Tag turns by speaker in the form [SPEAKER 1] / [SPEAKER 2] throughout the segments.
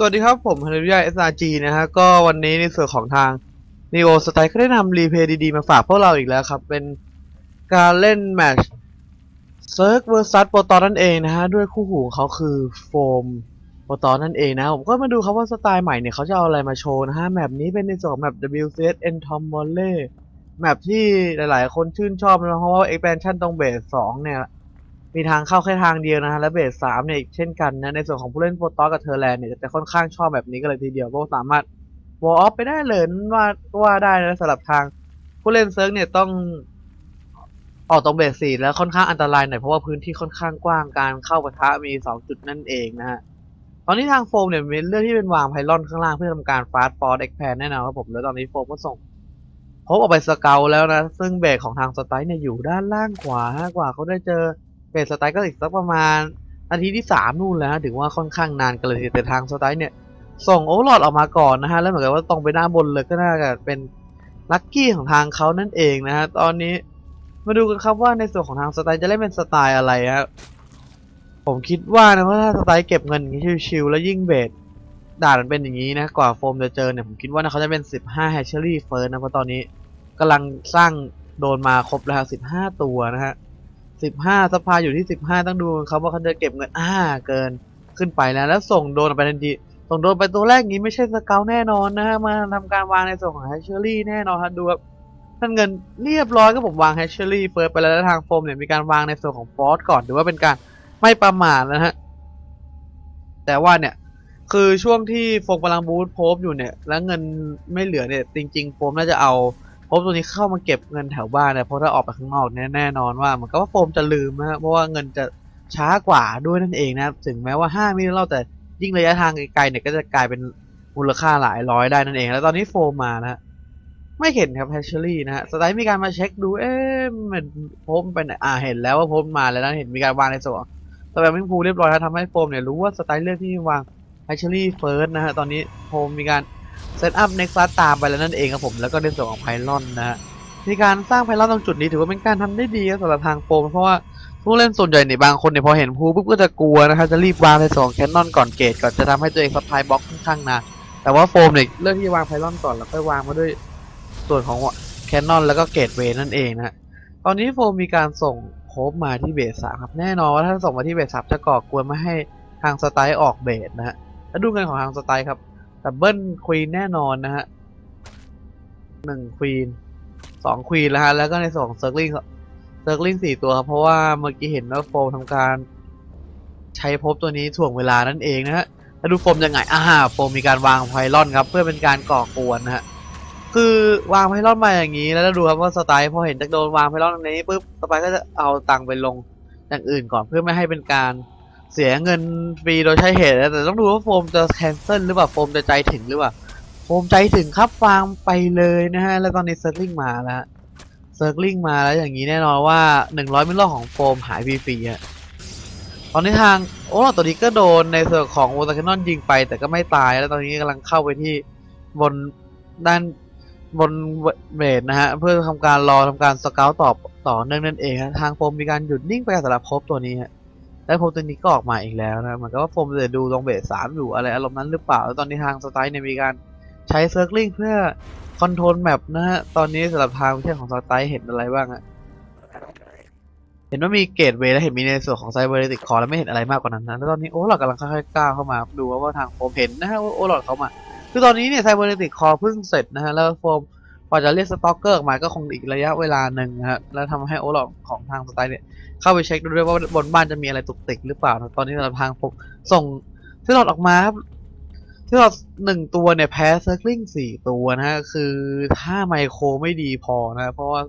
[SPEAKER 1] สวัสดีครับ ผมฮารุยา SRG นะฮะ ก็วันนี้ในส่วนของทาง Neo Style ก็ได้นำรีเพย์ดี ๆ มาฝากพวกเราอีกแล้วครับ เป็นการเล่นแมตช์เซิร์กเวอร์ซัสโปรตอนนั่นเองนะฮะ ด้วยคู่หูของเขาคือโฟมโปรตอนนั่นเองนะ ผมก็มาดูครับว่าสไตล์ใหม่เนี่ยเขาจะเอาอะไรมาโชว์นะฮะ แมปนี้เป็นในส่วนของแมป WCS N Tom o l l e แมปที่หลาย ๆ คนชื่นชอบนะเพราะว่า expansion ตรงเบส2เนี่ย มีทางเข้าแค่ทางเดียวนะฮะและเบสสามเนี่ยอีกเช่นกันนะในส่วนของผู้เล่นโปรตอสกับเทอร์แลนด์เนี่ยจะค่อนข้างชอบแบบนี้กันเลยทีเดียวเพราะว่าสามารถวอลออฟไปได้เลยว่าว่าได้นะสำหรับทางผู้เล่นเซิร์ฟเนี่ยต้องออกตรงเบสสี่แล้วค่อนข้างอันตรายหน่อยเพราะว่าพื้นที่ค่อนข้างกว้างการเข้าปะทะมีสองจุดนั่นเองนะฮะตอนนี้ทางโฟมเนี่ยมีเรื่องที่เป็นวางไพลอนข้างล่างเพื่อทำการฟาสต์ฟอร์ดเอ็กแพนแน่นอนครับผมแล้วตอนนี้โฟมก็ส่งพบออกไปสเกลแล้วนะ ซึ่งเบสของทางสไตล์เนี่ยอยู่ด้านล่างขวาฮะกว่าเขาได้เจอ เบสสไตล์ก็อีกสักประมาณนาทีที่สามนู่นแล้วถึงว่าค่อนข้างนานกันเลยแต่ทางสไตล์เนี่ย ส่งโอเวอร์ลอดออกมาก่อนนะฮะแล้วเหมือนกับว่าตรงไปด้านบนเลยก็น่าจะเป็นลัคกี้ของทางเขานั่นเองนะฮะตอนนี้มาดูกันครับว่าในส่วนของทางสไตล์จะเล่นเป็นสไตล์อะไรฮะผมคิดว่านะว่าถ้าสไตล์เก็บเงินอย่างนี้ชิวๆแล้วยิ่งเบสด่านมันเป็นอย่างนี้นะกว่าโฟมจะเจอเนี่ยผมคิดว่านะเขาจะเป็น 15 h a t c h e r y First นะเพราะตอนนี้กำลังสร้างโดนมาครบแล้ว 15 ตัวนะฮะ สิบห้าสภาอยู่ที่สิบห้าต้องดูครับว่าเขาจะเก็บเงินอ่าเกินขึ้นไปแล้ว แล้วส่งโดนไปทันทีส่งโดนไปตัวแรกนี้ไม่ใช่สเกลแน่นอนนะฮะมาทำการวางในส่วนของแฮชเชอรี่แน่นอนครับดูครับท่านเงินเรียบร้อยก็ผมวางแฮชเชอรี่เฟิร์สไปแล้วแล้วทางโฟมเนี่ยมีการวางในส่วนของฟอสก่อนถือว่าเป็นการไม่ประมาทนะฮะแต่ว่าเนี่ยคือช่วงที่โฟมกำลังบูทโพบอยู่เนี่ย แล้วเงินไม่เหลือเนี่ยจริง ๆ โฟมน่าจะเอา โฟมตัวนี้เข้ามาเก็บเงินแถวบ้านเนี่ยเพราะถ้าออกไปข้างนอกเนี่ยแน่นอนว่าเหมือนกับว่าโฟมจะลืมนะเพราะว่าเงินจะช้ากว่าด้วยนั่นเองนะถึงแม้ว่า 5มิลลิเล่าแต่ยิ่งระยะทางไกลๆเนี่ยก็จะกลายเป็นมูลค่าหลายร้อยได้นั่นเอง แล้วตอนนี้โฟมมานะไม่เห็นครับแฮชเชอรี่นะฮะสไตล์มีการมาเช็คดู เอ๊ะมันโฟมไปไหนอ่าเห็นแล้วว่าโฟมมาแล้วนะเห็นมีการวางในส่วนสแปมมิ่งพูเรียบร้อยแล้วทำให้โฟมเนี่ยรู้ว่าสไตล์เลือกที่วางแฮชเชอรี่เฟิร์สนะฮะตอนนี้โฟมมีการ เซตอัพเน็กซัสตามไปแล้วนั่นเองครับผมแล้วก็ในส่วนของไพลอนนะฮะในการสร้างไพลอตตรงจุดนี้ถือว่าเป็นการทำได้ดีครับสำหรับทางโฟมเพราะว่าผู้เล่นส่วนใหญ่เนี่ยบางคนเนี่ยพอเห็นภูปุ๊บก็จะกลัวนะครับจะรีบวางในสองแคนนอนก่อนเกตก่อนจะทำให้ตัวเองซัพพลายบล็อกค่อนข้างนานแต่ว่าโฟมเนี่ยเลือกที่จะวางไพลอนก่อนแล้วค่อยวางมาด้วยส่วนของแคนนอนแล้วก็เกตเวนั่นเองนะฮะตอนนี้โฟมมีการส่งโคบมาที่เบสสามครับแน่นอนว่าถ้าส่งมาที่เบสสามจะก่อกวนไม่ให้ทางสไตล์ออกเบสนะฮะแล้วดูเงินของทางสไตล์ครับ ดับเบิลควีนแน่นอนนะฮะหนึ่งควีนสองควีนแล้วฮะ แล้วก็ในสองเซิร์กลิงเซิร์กลิงสี่ตัวครับ เพราะว่าเมื่อกี้เห็นว่าโฟมทำการ ใช้ภพตัวนี้ถ่วงเวลานั่นเองนะฮะแล้วดูโฟมยังไงอ่าโฟมมีการวางไพลอนครับ เพื่อเป็นการก่อกวนนะฮะ คือวางไพลอนมาอย่างนี้ แล้วดูครับว่าสไตล์พอเห็นจากโดนวางไพลอนตรงนี้ปุ๊บสไตล์ก็จะเอาตังค์ไปลงอย่างอื่นก่อนเพื่อไม่ให้เป็นการ เสียเงินฟรีโดยใช้เหตุนะแต่ต้องดูว่าโฟมจะแคนเซิลหรือเปล่าโฟมจะใจถึงหรือเปล่าโฟมใจถึงครับวางไปเลยนะฮะ แล้วตอนนี้เซิร์กลิงมาแล้วเซิร์กลิงมาแล้วอย่างนี้แน่นอนว่า100มิลลิของโฟมหายฟรีๆอะตอนนี้ทางโอ้ตัวนี้ก็โดนในส่วนของโอตาคนนอนยิงไป แต่ก็ไม่ตายแล้วตอนนี้กำลังเข้าไปที่บนด้านบนเบสนะฮะ เพื่อทำการรอทำการสเกลต่อต่อเนื่องนั่นเองฮะทางโฟมมีการหยุดนิ่งไปกับสำหรับพบตัวนี้ฮะ และพบตัวนี้ก็ออกมาอีกแล้วนะเหมือนกับว่าโฟมจะดูตรงเบสสามอยู่อะไรอารมณ์นั้นหรือเปล่าแล้วตอนนี้ทางสไตล์เนี่ยมีการใช้เซิร์กลิงเพื่อคอนโทรลแมปนะฮะ ตอนนี้สำหรับทางเช่นของสไตล์เห็นอะไรบ้างฮะเห็นว่ามีเกตเวย์และเห็นมีในส่วนของไซเบอร์ติกคอแล้วไม่เห็นอะไรมากกว่านั้นนะแล้วตอนนี้โอ้หลอดกำลังค่อยๆก้าวเข้ามาดูว่าทางโฟมเห็นนะฮะว่าโอ้หลอดเขามา คือตอนนี้เนี่ยไซเบอร์ติกคอเพิ่งเสร็จนะฮะแล้วโฟม พอจะเรียกสต็อกเกอร์ออกมาก็คงอีกระยะเวลาหนึ่งนะฮะแล้วทำให้โอหลอดของทางสไตล์เนี่ย เข้าไปเช็คดูด้วยว่าบนบ้านจะมีอะไรตุกติกหรือเปล่า ตอนนี้สำหรับทางผมส่งที่หลอดออกมาครับที่เราหนึ่งตัวเนี่ยแพ้เซิร์กลิงสี่ตัวนะฮะคือถ้าไมโครไม่ดีพอนะ เพราะว่า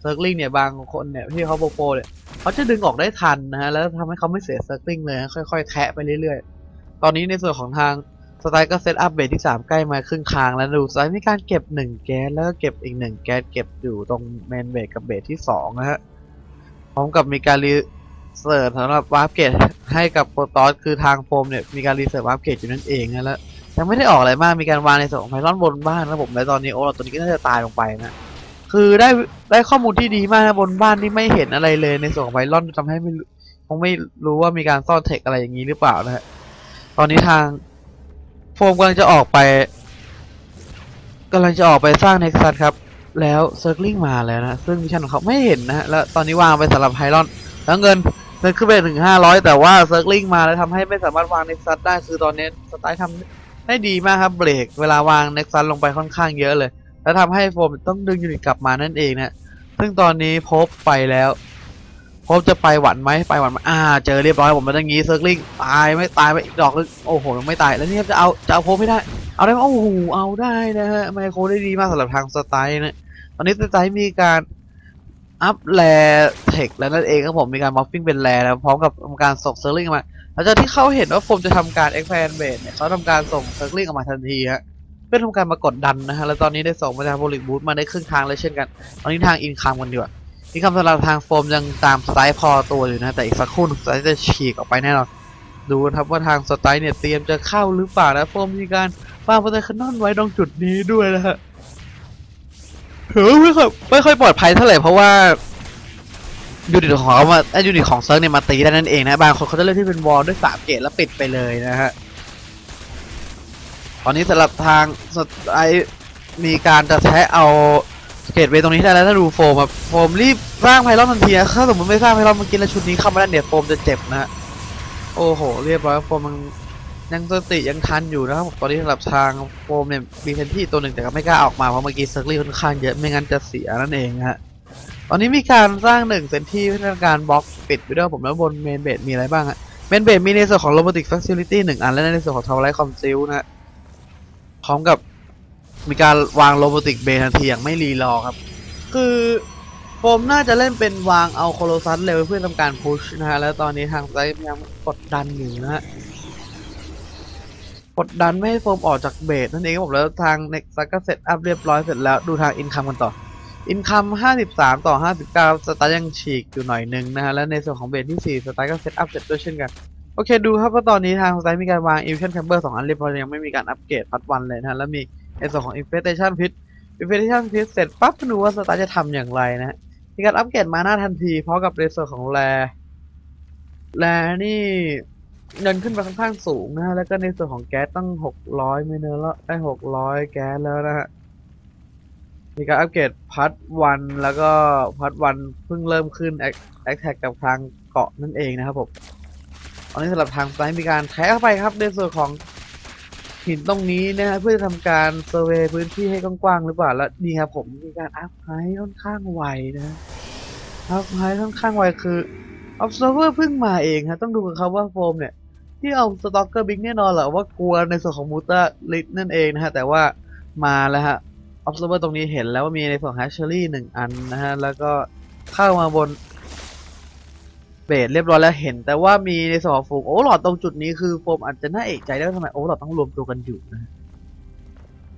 [SPEAKER 1] เซิร์กลิงเนี่ยบางคนเนี่ยที่เขาโปรโปรเนี่ยเขาจะดึงออกได้ทันนะฮะแล้วทำให้เขาไม่เสียเซิร์กลิงเลยค่อยๆแทะไปเรื่อยๆ ตอนนี้ในส่วนของทาง สไตล์ก็เซตอัพเบสที่ 3 ใกล้มาครึ่งทางแล้วดูสไตล์มีการเก็บ 1 แก๊สแล้วก็เก็บอีก 1 แก๊สเก็บอยู่ตรงเมนเบสกับเบสที่ 2 นะฮะ พร้อมกับมีการรีเสิร์ฟสำหรับวาร์ปเกตให้กับโปรตอสคือทางโฟมเนี่ย มีการรีเสิร์ฟวาร์ปเกตอยู่นั่นเองนะแล้วยังไม่ได้ออกอะไรมากมีการวางในส่วนของไพลอนบนบ้านนะผมและตอนนี้โอ้เราตัวนี้ก็น่าจะตายลงไปนะคือได้ได้ข้อมูลที่ดีมากนะบนบ้านนี่ไม่เห็นอะไรเลยในส่วนของไพลอนทำให้ไม่คงไม่รู้ว่ามีการซ่อนเทคอะไรอย่างนี้หรือเปล่านะฮะตอนนี้ทาง โฟมกำลังจะออกไปกำลังจะออกไปสร้างเน็กซัสครับ แล้วเซิร์ l ลิงมาแล้วนะ ซึ่งมิชชั่นของเขาไม่เห็นนะแล้วตอนนี้วางไปสำหรับไฮรอน แล้วเงินเงินขึ้นไปถึงห้าร้อยแต่ว่าเซิร์ l ลิงมาแล้วทำให้ไม่สามารถวางเน็กซัสได้คือตอนนี้สไตล์ทำได้ดีมากครับเบรกเวลาวางเน็กซัสลงไปค่อนข้างเยอะเลย แล้วทำให้โฟมต้องดึงยูนิตกลับมานั่นเองนะซึ่งตอนนี้พบไปแล้ว พบจะไปหวันไหมไปหวันไหมอ่า เจอเรียบร้อยผมมาตั้งงี้เซิร์ l ลิงตายไม่ตายไปอีกดอกนึงโอ้โหยังไม่ตายแล้วนี่จะเอาจะเอาพบไม่ได้ เอาได้โอ้โหเอาได้นะฮะไมโครได้ดีมากสำหรับทางสไตล์นะตอนนี้สไตล์มีการอัพแลเทคแล้วนั่นเองครับผมมีการมอฟฟิ้งเป็นแลแล้วพร้อมกับทำการส่งเซอร์ฟลิงมาหลังจากที่เขาเห็นว่าโฟมจะทำการ expand base เนี่ยเขาทำการส่งเซอร์ฟลิงออกมาทันทีฮะเพื่อทำการมากดดันนะฮะแล้วตอนนี้ได้ส่งมาทางโพลิกบูธมาได้ครึ่งทางเลยเช่นกันตอนนี้ทางอินคัมกันดีกว่า นคัมสำหรับทางโฟมยังตามสไตล์พอตัวอยู่นะ แต่อีกสักครู่สไตล์จะฉีกออกไปแน่นอน ดูนะครับว่าทางสไตล์เนี่ยเตรียมจะเข้าหรือเปล่านะโฟมมีการวางโปรเทคชั่นไว้ตรงจุดนี้ด้วยนะฮะเฮ้ยไม่ค่อยไม่ค่อยปลอดภัยเท่าไหร่เพราะว่ายูนิตของเขามาไอยูนิตของเซิร์ฟเนี่ยมาตีได้นั่นเองนะบางคนเขาจะเลือกที่เป็นวอลด้วยสามเกตแล้วปิดไปเลยนะฮะตอนนี้สำหรับทางสไตล์มีการจะแทะเอา เกตเวยตรงนี้ได้แล้วถ้าดูโฟมอะโฟมรีบสร้างไพลอนทันทีนะถ้าสมมติไม่สร้างไพลอนเมื่อกี้แล้วชุดนี้เข้ามาได้เนี่ยโฟมจะเจ็บนะฮะโอ้โห เรียบร้อยโฟมมันยังสติยังทันอยู่นะครับตอนนี้สำหรับทางโฟมเนี่ยมีเพนที่ตัวหนึ่งแต่ก็ไม่กล้าออกมาเพราะเมื่อกี้เซิร์ฟลี่ค่อนข้างเยอะไม่งั้นจะเสียนั่นเองฮะตอนนี้มีการสร้างหนึ่งเซนที่เพื่อการบล็อกปิดไปด้วยผมแล้วบนเมนเบดมีอะไรบ้างฮะเมนเบดมีในส่วนของ robotic facility หนึ่งอันและในส่วนของ tower light conceal นะฮะพร้อมกับ มีการวาง robotic bay ทันทีอย่างไม่รีรอครับ คือผมน่าจะเล่นเป็นวางเอาโคโลซัสเร็วเพื่อทำการพุชนะฮะ แล้วตอนนี้ทางไซต์ยังกดดันอยู่นะฮะ กดดันไม่ให้โฟมออกจากเบสนั่นเองครับผมแล้วทางเน็กซัก็เสร็จอัพเรียบร้อยเสร็จแล้วดูทางอินคัมกันต่ออินคัม 53 ต่อ 59 สตาร์ยังฉีกอยู่หน่อยนึงนะฮะ และในส่วนของเบสที่ 4 สตาร์ก็เซตอัพเสร็จด้วยเช่นกัน โอเคดูครับว่าตอนนี้ทางสตาร์มีการวาง Illusion Chamber 2อันเรียบร้อยยังไม่มีการอัปเกรดพัดวันเลยนะฮะ แล้วมี ในส่วนของ Infestation Pit Infestation Pit เสร็จปั๊บดูว่าสตาร์จะทำอย่างไรนะฮะมีการอัปเกรดมาหน้าทันทีพร้อมกับในส่วนของแรแรนี่เงินขึ้นไปค่อนข้างสูงนะฮะ แล้วก็ในส่วนของแก๊สตั้ง600เมเนอร์แล้วได้600แก๊สแล้วนะฮะ มีการอัปเกรดพัดวันแล้วก็พัดวันเพิ่งเริ่มขึ้นแอคแท็กกับทางเกาะนั่นเองนะครับผมตอนนี้สำหรับทางซ้ายมีการแท้เข้าไปครับในส่วนของ หินตรงนี้นะฮะเพื่อจะทำการเซอร์เวยพื้นที่ให้กว้างๆหรือเปล่าแล้วนี่ครับผมมีการอัพไฮค่อนข้างไวนะอัพไฮค่อนข้างไวคือ observer เพิ่งมาเองฮะต้องดูกันครับว่าโฟมเนี่ย ที่เอาสต็อกเกอร์บิ๊กแน่นอนแหละว่ากลัวในส่วนของมูเตอร์ลิทนั่นเองนะฮะแต่ว่ามาแล้วฮะ observer ตรงนี้เห็นแล้วว่ามีในส่วนของ hatchery หนึ่งอันนะฮะแล้วก็เข้ามาบน เบสเรียบร้อยแล้วเห็น แต่ว่ามีในส่วนของโฟมโอ้หลอดตรงจุดนี้คือโฟมอาจจะน่าเอกใจได้ว่าทำไมโอ้หลอดต้องรวมตัวกันอยู่นะ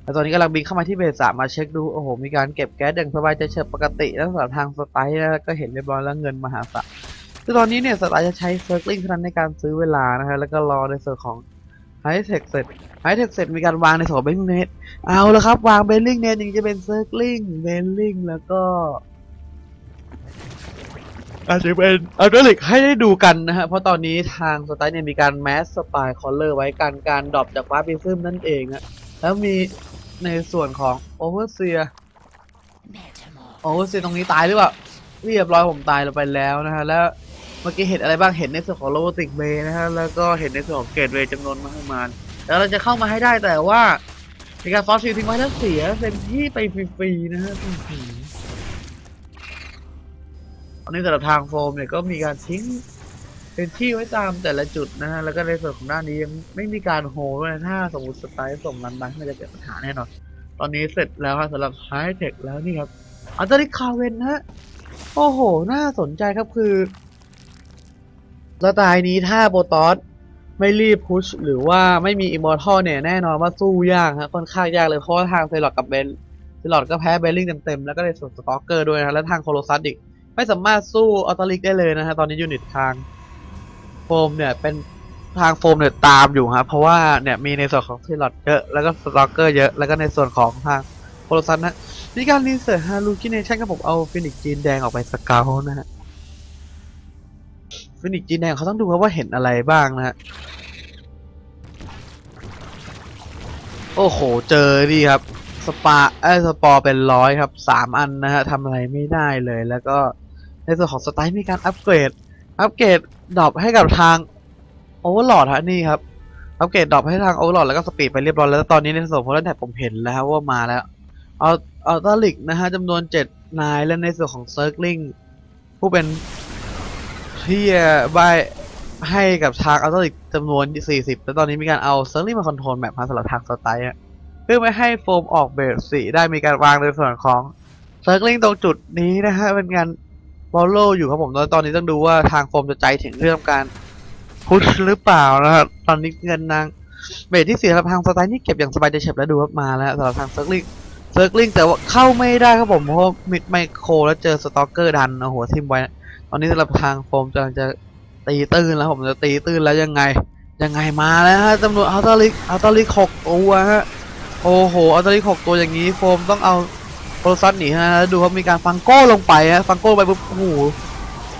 [SPEAKER 1] แล้วตอนนี้กำลังบินเข้ามาที่เบสสามมาเช็คดูโอ้โหมีการเก็บแก๊สอย่างสบายใจเฉิบปกติแล้วสำหรับทางสไตล์นะก็เห็นเรียบร้อยแล้วเงินมหาศาลคือตอนนี้เนี่ยสไตล์จะใช้เซิร์กลิงเท่านั้นในการซื้อเวลานะฮะแล้วก็รอในส่วนของไฮเทคเสร็จไฮเทคเสร็จมีการวางในส่วนของเบนเนตเอาแล้วครับวางเบลลิงเนี่ยยังจะเป็นเซิร์กลิงเบลลิงแล้วก็ อาจจะเป็นอัลเดลิกให้ได้ดูกันนะฮะ เพราะตอนนี้ทางสไตล์เนี่ยมีการแมสสปายคอลเลอร์ไว้กันการดรอปจากวาร์ปิซึมนั่นเองฮะแล้วมีในส่วนของโอเวอร์เซียโอเวอร์เซียตรงนี้ตายหรือเปล่าเรียบร้อยผมตายลงไปแล้วนะฮะ แล้วเมื่อกี้เห็นอะไรบ้างเห็นในส่วนของโรบอติกเบย์นะฮะ แล้วก็เห็นในส่วนของเกตเวย์จำนวนมากมายแล้วเราจะเข้ามาให้ได้แต่ว่ามีการฟอสฟิลทิ้งไว้แล้วเสียเต็มที่ไปฟรีๆนะฮะ อันนี้แต่ละทางโฟมเนี่ยก็มีการทิ้งเป็นที่ไว้ตามแต่ละจุดนะฮะแล้วก็ในส่วนของด้านนี้ยังไม่มีการโฮด้วยถ้าสมมติสไตล์ส่งรันบันมันจะเกิดปัญหาแน่นอนตอนนี้เสร็จแล้วครับสำหรับไฮเทคแล้วนี่ครับอัลตริคาเวนนะฮะโอ้โห น่าสนใจครับคือสไตล์นี้ถ้าโบตอสไม่รีบพุชหรือว่าไม่มีอิมมอร์ทัลเนี่ยแน่นอนว่าสู้ยากฮะค่อนข้างยากเลยเพราะทางเซลอดกับเบนเซลอดก็แพ้เบลลิงเต็มๆแล้วก็ในส่วนสตอกเกอร์ด้วยนะฮะและทางโคโลซัสอีก ไม่สามารถสู้ออตลิกได้เลยนะฮะตอนนี้ยูนิตทางโฟมเนี่ยเป็นทางโฟมเนี่ยตามอยู่ฮะเพราะว่าเนี่ยมีในส่วนของเซลอดเยอะแล้วก็สตอกเกอร์เยอะแล้วก็ในส่วนของทางโคโลซัสนะมีการรีเสิร์ชฮาลูคิเนชั่นกับผมเอาฟินิกจีนแดงออกไปสเกลนะฮะฟินิกจีนแดงเขาต้องดูว่าเห็นอะไรบ้างนะฮะโอ้โหเจอดีครับสปาไอสปอร์เป็นร้อยครับสามอันนะฮะทำอะไรไม่ได้เลยแล้วก็ ในส่วนของสไตล์มีการอัปเกรด อัปเกรดดรอปให้กับทางโอเวอร์ลอดฮะนี่ครับ อัปเกรดดรอปให้ทางโอเวอร์ลอดแล้วก็สปีดไปเรียบร้อยแล้วตอนนี้ในส่วนของแท็ผมเห็นแล้วว่ามาแล้ว เอาเอาตาลิกนะฮะจำนวนเจ็ดนายและในส่วนของเซิร์กลิงผู้เป็นที่ใบให้กับทางอัลตลิกจำนวน 40 แล้วตอนนี้มีการเอาเซิร์กลิงมาคอนโทรลแมปมาสำหรับทางสไตล์เพื่อไม่ให้โฟมออกเบสสีได้มีการวางในส่วนของเซิร์กลิงตรงจุดนี้นะฮะเป็นงาน บอลโลอยู่ครับผมแล้วตอนนี้ต้องดูว่าทางโฟมจะใจถึงเรื่องการพุชหรือเปล่านะครับตอนนี้เงินนางเบสที่เสียสำหรับทางสไตล์นี่เก็บอย่างสบายใจเฉบแล้วดูว่ามาแล้วสำหรับทางเซิร์กลิงเซิร์กลิงแต่ว่าเข้าไม่ได้ครับผมเพราะมิดไมโครแล้วเจอสตอกเกอร์ดันเอาหัวทิมไว้ตอนนี้สำหรับทางโฟมกำลังจะตีตื้นแล้วผมจะตีตื้นแล้วยังไงยังไงมาแล้วฮะจำนวนอัลตลิกอัลตลิกหกตัวฮะโอ้โหอัลตลิกหกตัวอย่างนี้โฟมต้องเอา โพลซัสหนีฮะดูครับมีการฟังโก้ลงไปฮะฟังโก้ไปปุ๊บโอ้โห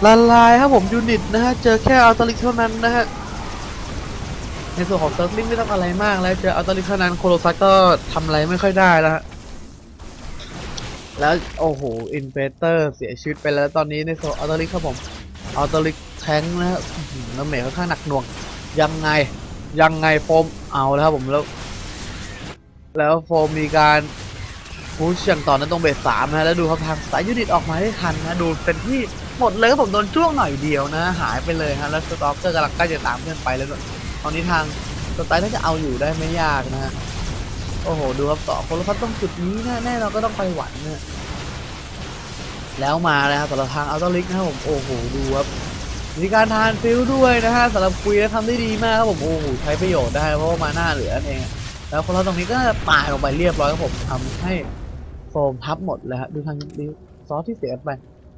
[SPEAKER 1] ละลายครับผมยูนิตนะฮะเจอแค่อัลตลิกเท่านั้นนะฮะในส่วนของเซิร์กลิงไม่ต้องอะไรมากแล้วเจออัลตลิกเท่านั้นโคโลซัสก็ทำอะไรไม่ค่อยได้แล้วแล้วโอ้โหอินเฟเตอร์เสียชีวิตไปแล้วตอนนี้ในโซนอัลตลิกครับผมอัลตลิกแทงนะฮะอื้อหือแล้วเมทค่อนข้างหนักหน่วงยังไงยังไงโฟมเอาแล้วครับผมแล้ว แล้วโฟมมีการ พูชอย่างต่อเนั้นตรงเบสสามนะแล้วดูครับทางสายยูนิตออกมาได้ทันนะดูเป็นที่หมดเลยครับผมโดนจ้วงหน่อยเดียวนะ หายไปเลยฮะแล้วสต็อกเกอร์กำลังใกล้จะตามเพื่อนไปแล้วตอนนี้ทางสไตล์น่าจะเอาอยู่ได้ไม่ยากนะฮะโอ้โหดูครับต่อคนละพัดตรงจุดนี้นะแน่เราก็ต้องไปหวันนะแล้วมาแล้วครับสำหรับทางอัลตลิกนะครับผมโอ้โหดูครับมีการทานฟิลด้วยนะฮะสำหรับคุยแล้วทำได้ดีมากครับผมโอ้โหใช้ประโยชน์ได้เพราะว่ามาหน้าเหลือนั่นเองแล้วคนเราตรงนี้ก็ตายลงไปเรียบร้อยครับผมทำให้ โฟมทับหมดเลยฮะดูทางดิซอสที่เสียไป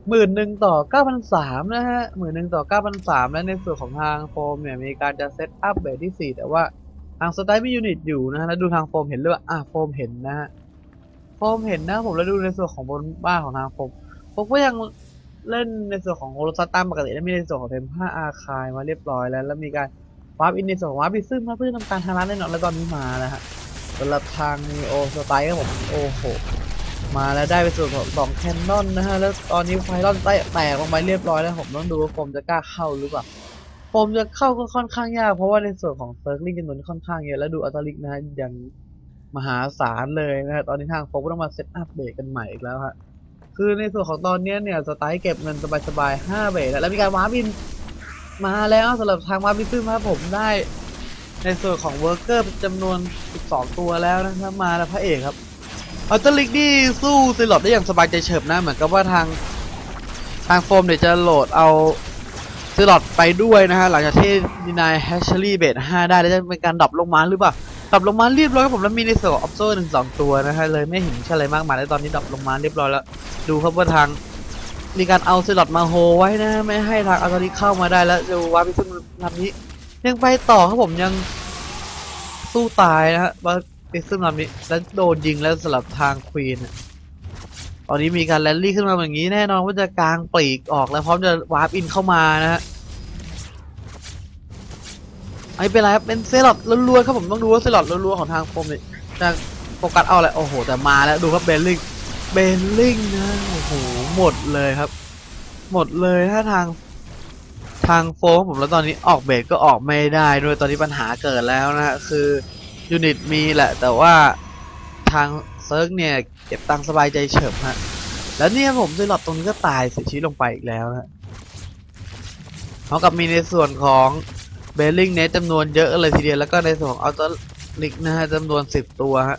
[SPEAKER 1] หมื่นหนึ่งต่อเก้าพันสามนะฮะหมื่นหนึ่งต่อเก้าพันสามและในส่วนของทางโฟมเนี่ยมีการจะเซตอัพเบสที่สี่แต่ว่าทางสไตล์มียูนิตอยู่นะฮะแล้วดูทางโฟมเห็นหรือเปล่าอะโฟมเห็นนะฮะโฟมเห็นนะผมแล้วดูในส่วนของบนบ้านของทางโฟมผมก็ยังเล่นในส่วนของโฮโลซัตตามปกติและมีในส่วนของเทมผ้าอาคายมาเรียบร้อยแล้ว แล้วมีการวาร์ปอินในส่วนของวาร์ปบิซึมมาเพื่อทำการทำร้านแน่นอนแล้วตอนนี้มาแล้วฮะสำหรับทางนีโอสไตล์ครับผมโอ้โห มาแล้วได้ไปส่วนของสองแคนนอนนะฮะ แล้วตอนนี้ไฟรอนแตกแตกลงไปเรียบร้อยแล้วผมต้องดูว่าโฟมจะกล้าเข้าหรือเปล่าโฟมจะเข้าก็ค่อนข้างยากเพราะว่าในส่วนของเซิร์ฟลิงจำนวนค่อนข้างเยอะแล้วดูอัลตลิกนะฮะยังมหาศาลเลยนะฮะตอนนี้ทางโฟมก็ต้องมาเซตอัพเบรกกันใหม่อีกแล้วฮะคือในส่วนของตอนเนี้ยเนี่ยสไตล์เก็บเงินสบายๆ5เบทแล้วมีการวาร์ปบินมาแล้วสำหรับทางวาร์ปบินซึ่งครับผมได้ในส่วนของเวิร์กเกอร์จำนวน 12 ตัวแล้วนะครับมาแล้วพระเอกครับ อัลเตอร์ลิกนี่สู้ซิลอดได้อย่างสบายใจเฉิบนะ เหมือนกับว่าทางทางโฟมเดี๋ยวจะโหลดเอาซิลอดไปด้วยนะฮะหลังจากที่ดีนายแฮชเชอรี่เบท5ได้แล้วจะเป็นการดรอปลงมาหรือเปล่าดรอปลงมาเรียบร้อยครับผมแล้วมีในส่วนของออฟโซ่หนึ่งสองตัวนะฮะเลยไม่เห็นใช่อะไรมากมายแล้วตอนนี้ดรอปลงมาเรียบร้อยแล้ว ดูครับว่าทางมีการเอาสล็อตมาโฮไว้นะไม่ให้ทางอัลตอริเข้ามาได้แล้วดูว่าพิซึมลำนี้ยังไปต่อครับผมยังสู้ตายนะฮะ ว่าพิซึมลำนี้แล้วโดนยิงแล้วสลับทางควีนตอนนี้มีการแรลลี่ขึ้นมาแบบนี้แน่นอนว่าจะกลางปลีกออกแล้วพร้อมจะวาร์ปอินเข้ามานะฮะไม่เป็นไรครับเป็นเซลอดล้วนๆครับผมต้องดูว่าเซลอดล้วนๆของทางโฟมเนี่ยจะโฟกัสเอาอะไรโอ้โห แต่มาแล้วดูครับเบลลิงเบลลิงนะโอ้โหหมดเลยครับ หมดเลยถ้าทางทางโฟมผมแล้วตอนนี้ออกเบสก็ออกไม่ได้ด้วยตอนนี้ปัญหาเกิดแล้วนะฮะคือ ยูนิตมีแหละ แต่ว่าทางเซิร์กเนี่ยเก็บตังสบายใจเฉิบฮะ แล้วเนี่ยผมซีลอดตรงนี้ก็ตายเสียชีวิตลงไปอีกแล้วนะพร้อมกับมีในส่วนของเบลลิงเนตจำนวนเยอะเลยทีเดียว แล้วก็ในส่วนของอัลตลิกนะฮะจำนวนสิบตัวฮะ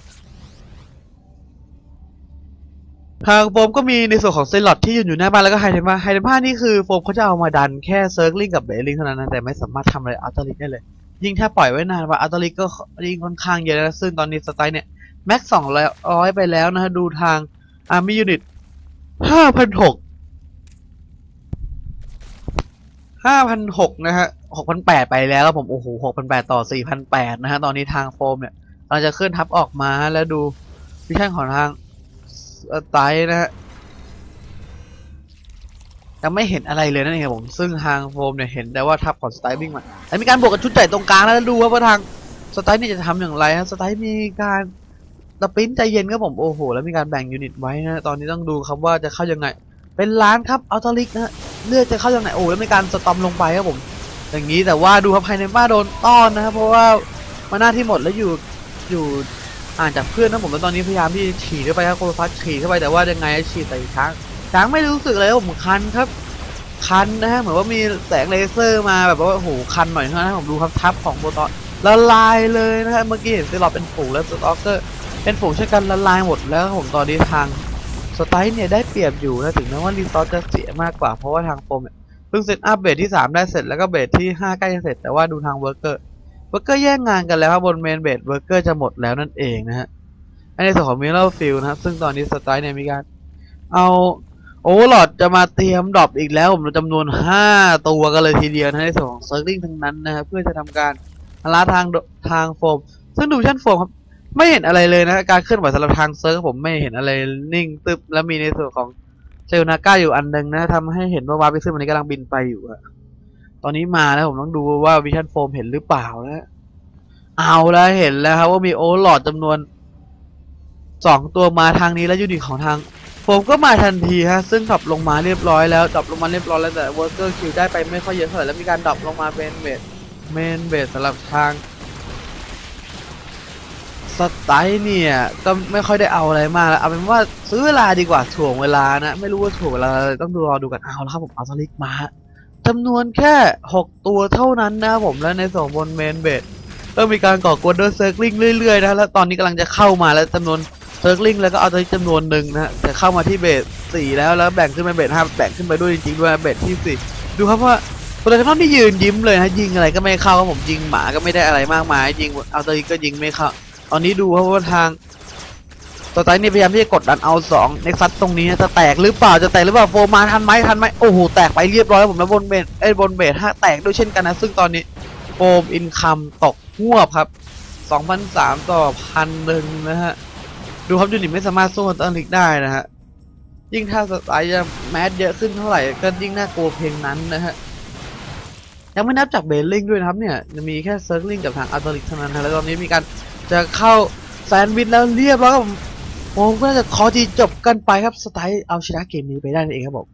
[SPEAKER 1] ทางโฟมก็มีในส่วนของเซลอดที่ยืนอยู่หน้าบ้านแล้วก็ไฮเทมาไฮเทมานี่คือโฟมเขาจะเอามาดันแค่เซิร์กลิงกับเบลลิงเท่านั้นนะแต่ไม่สามารถทำอะไรอัลตลิกได้เลย ยิ่งถ้าปล่อยไว้นานว่าอัตลิกก็ยิ่งค่อนข้างเยอะนะซึ่งตอนนี้สไตล์เนี่ย แม็กสองร้อยไปแล้วนะฮะดูทางอาร์มี่ยูนิตห้าพันหกห้าพันหกนะฮะหกพันแปดไปแล้วแล้วผมโอ้โหหกพันแปดต่อสี่พันแปดนะฮะ ตอนนี้ทางโฟมเนี่ยเราจะเคลื่อนทับออกมาแล้วดูวิชั่นของทางสไตล์นะฮะ ยังไม่เห็นอะไรเลยนั่นเองครับผม ซึ่งทางโฟมเนี่ยเห็นได้ว่าทับของสไตล์วิ่งมาแต่มีการบวกกับชุดใหญ่ตรงกลางแล้วดูว่าทางสไตล์นี่จะทำอย่างไรฮะสไตล์มีการสปรินใจเย็นครับผมโอ้โห แล้วมีการแบ่งยูนิตไว้นะตอนนี้ต้องดูครับว่าจะเข้ายังไง เป็นล้านครับอัลตลิกนะเลือดจะเข้ายังไงโอ้แล้วมีการสตอมลงไปครับผม อย่างนี้แต่ว่าดูครับไฮเนม่าโดนต้อนนะครับเพราะว่ามาหน้าที่หมดแล้วอยู่อยู่อ่านจากเพื่อนนะผมแล้วตอนนี้พยายามที่จะฉีดเข้าไปครับโคโรฟัสฉีดเข้าไปแต่ว่ายังไงฉีดใส่ช้ง ช้างไม่รู้สึกเลยผมคันครับ คันนะฮะเหมือนว่ามีแสงเลเซอร์มาแบบว่าโอ้โหคันหน่อยนั้นผมดูครับทับของโบตอนละลายเลยนะฮะเมื่อกี้เห็นซีลอดเป็นฝูงแล้วสตอกเกอร์เป็นฝูงเช่นกันละลายหมดแล้วผมตอนนี้ทางสไตล์เนี่ยได้เปรียบอยู่นะถึงแม้ว่ารีซอสจะเสียมากกว่าเพราะว่าทางโฟมเนี่ยเพิ่งเซตอัพเบสที่ 3 ได้เสร็จแล้วก็เบสที่ 5 ใกล้จะเสร็จแต่ว่าดูทางเวิร์กเกอร์เวิร์กเกอร์แย่งงานกันแล้วครับบนเมนเบสเวิร์กเกอร์จะหมดแล้วนั่นเองนะฮะในส่วนของมิลเลอร์ฟิลนะครับซึ่งตอนนี้สไตล์เนี่ยมีการเอา โอ้หลอดจะมาเตรียมดรอปอีกแล้วผมจำนวน 5 ตัวกันเลยทีเดียวนะในส่วนของเซิร์ฟลิงทั้งนั้นนะครับเพื่อจะทำการลาทางทางโฟม ซึ่งดูชั่นโฟมครับไม่เห็นอะไรเลยนะการเคลื่อนไหวสำหรับทางเซิร์ฟผมไม่เห็นอะไรนิ่งตึบแล้วมีในส่วนของเซลนาก้าอยู่อันหนึงนะทำให้เห็นว่าวาร์ปซึ่งวันนี้กำลังบินไปอยู่อะตอนนี้มาแล้วผมต้องดูว่าวิชั่นโฟมเห็นหรือเปล่านะเอาแล้วเห็นแล้วครับว่ามีโอหลอดจำนวนสองตัวมาทางนี้แล้วยูนิตของทาง ผมก็มาทันทีฮะ ซึ่งดรอปลงมาเรียบร้อยแล้วดรอปลงมาเรียบร้อยแล้วแต่เวิร์กเกอร์คิวได้ไปไม่ค่อยเยอะเท่าไหร่แล้วมีการดรอปลงมาเป็นเบสเมนเบสสำหรับทางสไตล์เนี่ย ก็ไม่ค่อยได้เอาอะไรมากแล้วเอาเป็นว่าซื้อเวลาดีกว่าถ่วงเวลานะ ไม่รู้ว่าถ่วงเวลาอะไรต้องดูรอดูกันเอาแล้วครับผมเอาสลิกมาจำนวนแค่ 6 ตัวเท่านั้นนะผมและในส่วนบนเมนเบสก็มีการก่อกวนด้วยเซิร์กลิงเรื่อยๆนะแล้วตอนนี้กำลังจะเข้ามาแล้วจำนวน เซิร์กลิงแล้วก็เอาตัวจำนวนหนึ่งนะฮะจะเข้ามาที่เบสสี่แล้วแล้วแบ่งขึ้นเป็นเบสห้าแบ่งขึ้นไปด้วยจริงๆด้วยเบสที่สี่ดูครับว่าโปรแกรมนี่ยืนยิ้มเลยนะยิงอะไรก็ไม่เข้าครับผมยิงหมาก็ไม่ได้อะไรมากมายยิงเอาตัวก็ยิงไม่เข้าตอนนี้ดูครับว่าทางตัวไตนี่พยายามที่จะกดดันเอาสองในซัดตรงนี้จะแตกหรือเปล่าจะแตกหรือเปล่าโฟมาทันไหมทันไหมโอ้โหแตกไปเรียบร้อยแล้วผมแล้วบนเบสเอ้บนเบสห้าแตกด้วยเช่นกันนะซึ่งตอนนี้โฟมอินคัมตกหัวครับ2,003ต่อพันหนึ่งนะฮะ ดูครับยูนิตไม่สามารถสู้อัลตันลิกได้นะฮะ ยิ่งถ้าสไตล์จะแมสเยอะขึ้นเท่าไหร่ก็ยิ่งน่ากลัวเพลงนั้นนะฮะ ยังไม่นับจากเบลลิงด้วยนะครับเนี่ยจะมีแค่เซิร์ฟลิงกับทางอัลตลิกเท่านั้นนะแล้วตอนนี้มีการจะเข้าแซนด์วิชแล้วเรียบร้อยครับผมผมก็จะขอจีจบกันไปครับสไตล์เอาชนะเกมนี้ไปได้นั่นเองครับผม